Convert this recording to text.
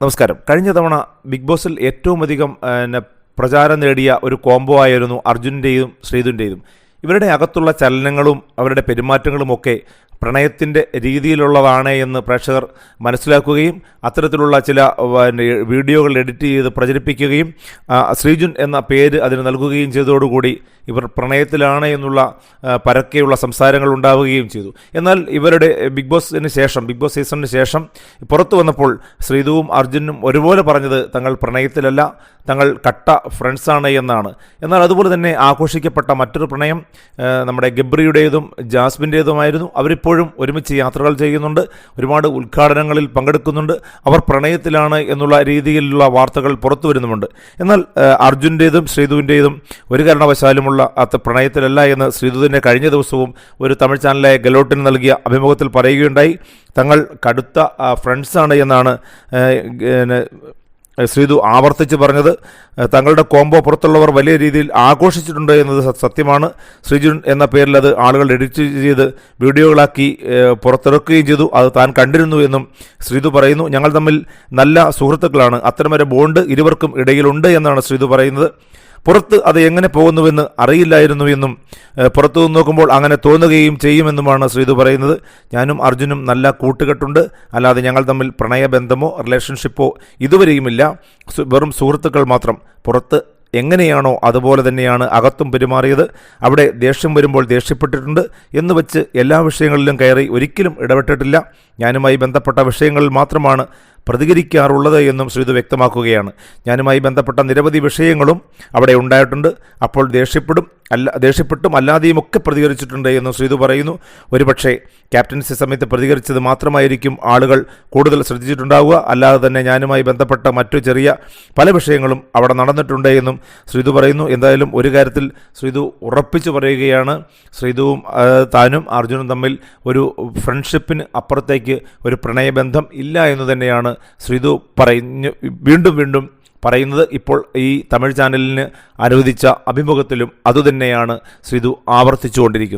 നമസ്കാരം. കഴിഞ്ഞ തവണ ബിഗ് ബോസിൽ ഏറ്റവും അധികം പിന്നെ പ്രചാരം നേടിയ ഒരു കോംബോ ആയിരുന്നു അർജുന്റെയും ശ്രീധുന്റെയും ഇവരുടെ അകത്തുള്ള ചലനങ്ങളും അവരുടെ പെരുമാറ്റങ്ങളും ഒക്കെ പ്രണയത്തിന്റെ രീതിയിലുള്ളതാണ് എന്ന് പ്രേക്ഷകർ മനസ്സിലാക്കുകയും അത്തരത്തിലുള്ള ചില വീഡിയോകൾ എഡിറ്റ് ചെയ്ത് പ്രചരിപ്പിക്കുകയും ശ്രീജുൻ എന്ന പേര് അതിന് നൽകുകയും ചെയ്തതോടുകൂടി ഇവർ പ്രണയത്തിലാണ് എന്നുള്ള പരക്കെയുള്ള സംസാരങ്ങൾ ഉണ്ടാവുകയും ചെയ്തു. എന്നാൽ ഇവരുടെ ബിഗ് ബോസിന് ശേഷം ബിഗ് ബോസ് സീസണിന് ശേഷം പുറത്തു വന്നപ്പോൾ ശ്രീധുവും അർജുനും ഒരുപോലെ പറഞ്ഞത് തങ്ങൾ പ്രണയത്തിലല്ല തങ്ങൾ കട്ട ഫ്രണ്ട്സാണ് എന്നാണ്. എന്നാൽ അതുപോലെ തന്നെ ആഘോഷിക്കപ്പെട്ട മറ്റൊരു പ്രണയം നമ്മുടെ ഗബ്രിയുടേതും ജാസ്മിന്റേതുമായിരുന്നു അവരിപ്പോഴും ഒരുമിച്ച് യാത്രകൾ ചെയ്യുന്നുണ്ട് ഒരുപാട് ഉദ്ഘാടനങ്ങളിൽ പങ്കെടുക്കുന്നുണ്ട്. അവർ പ്രണയത്തിലാണ് എന്നുള്ള രീതിയിലുള്ള വാർത്തകൾ പുറത്തു വരുന്നുമുണ്ട്. എന്നാൽ അർജുന്റേതും ശ്രീധുവിന്റേതും ഒരു കാരണവശാലുമുള്ള അത് പ്രണയത്തിലല്ല എന്ന് ശ്രീധു തന്നെ കഴിഞ്ഞ ദിവസവും ഒരു തമിഴ് ചാനലായ ഗലോട്ടിന് നൽകിയ അഭിമുഖത്തിൽ പറയുകയുണ്ടായി. തങ്ങൾ കടുത്ത ഫ്രണ്ട്സാണ് എന്നാണ് ശ്രീധു ആവർത്തിച്ച് പറഞ്ഞത് തങ്ങളുടെ കോംബോ പുറത്തുള്ളവർ വലിയ രീതിയിൽ ആഘോഷിച്ചിട്ടുണ്ട് എന്നത് സത്യമാണ്. ശ്രീജുൻ എന്ന പേരിൽ അത് ആളുകൾ എഡിറ്റ് ചെയ്ത് വീഡിയോകളാക്കി പുറത്തിറക്കുകയും ചെയ്തു. അത് താൻ കണ്ടിരുന്നു എന്നും ശ്രീതു പറയുന്നു. ഞങ്ങൾ തമ്മിൽ നല്ല സുഹൃത്തുക്കളാണ്. അത്തരമൊരു ബോണ്ട് ഇരുവർക്കും ഇടയിലുണ്ട് എന്നാണ് ശ്രീതു പറയുന്നത്. പുറത്ത് അത് എങ്ങനെ പോകുന്നുവെന്ന് അറിയില്ലായിരുന്നു എന്നും പുറത്തു നിന്ന് നോക്കുമ്പോൾ അങ്ങനെ തോന്നുകയും ചെയ്യുമെന്നുമാണ് ശ്രീതു പറയുന്നത്. ഞാനും അർജുനും നല്ല കൂട്ടുകെട്ടുണ്ട്. അല്ലാതെ ഞങ്ങൾ തമ്മിൽ പ്രണയബന്ധമോ റിലേഷൻഷിപ്പോ ഇതുവരെയുമില്ല. വെറും സുഹൃത്തുക്കൾ മാത്രം. പുറത്ത് എങ്ങനെയാണോ അതുപോലെ തന്നെയാണ് അകത്തും പെരുമാറിയത്. അവിടെ ദേഷ്യം വരുമ്പോൾ ദേഷ്യപ്പെട്ടിട്ടുണ്ട് എന്ന് വെച്ച് എല്ലാ വിഷയങ്ങളിലും കയറി ഒരിക്കലും ഇടപെട്ടിട്ടില്ല. ഞാനുമായി ബന്ധപ്പെട്ട വിഷയങ്ങളിൽ മാത്രമാണ് പ്രതികരിക്കാറുള്ളത് എന്നും ശ്രീധു വ്യക്തമാക്കുകയാണ്. ഞാനുമായി ബന്ധപ്പെട്ട നിരവധി വിഷയങ്ങളും അവിടെ ഉണ്ടായിട്ടുണ്ട്. അപ്പോൾ ദേഷ്യപ്പെടും അല്ല ദേഷ്യപ്പെട്ടും അല്ലാതെയും ഒക്കെ പ്രതികരിച്ചിട്ടുണ്ട് എന്ന് ശ്രീതു പറയുന്നു. ഒരുപക്ഷെ ക്യാപ്റ്റൻസി സമയത്ത് പ്രതികരിച്ചത് മാത്രമായിരിക്കും ആളുകൾ കൂടുതൽ ശ്രദ്ധിച്ചിട്ടുണ്ടാവുക. അല്ലാതെ തന്നെ ഞാനുമായി ബന്ധപ്പെട്ട മറ്റു ചെറിയ പല വിഷയങ്ങളും അവിടെ നടന്നിട്ടുണ്ട് എന്നും ശ്രീതു പറയുന്നു. എന്തായാലും ഒരു കാര്യത്തിൽ ശ്രീതു ഉറപ്പിച്ചു പറയുകയാണ്. ശ്രീതുവും താനും അർജുനും തമ്മിൽ ഒരു ഫ്രണ്ട്ഷിപ്പിന് അപ്പുറത്തേക്ക് ഒരു പ്രണയബന്ധം ഇല്ല എന്ന് തന്നെയാണ് ശ്രീതു പറഞ്ഞു വീണ്ടും വീണ്ടും പറയുന്നത് ഇപ്പോൾ ഈ തമിഴ് ചാനലിന് അനുവദിച്ച അഭിമുഖത്തിലും അതുതന്നെയാണ് ശ്രീധു ആവർത്തിച്ചുകൊണ്ടിരിക്കുന്നത്.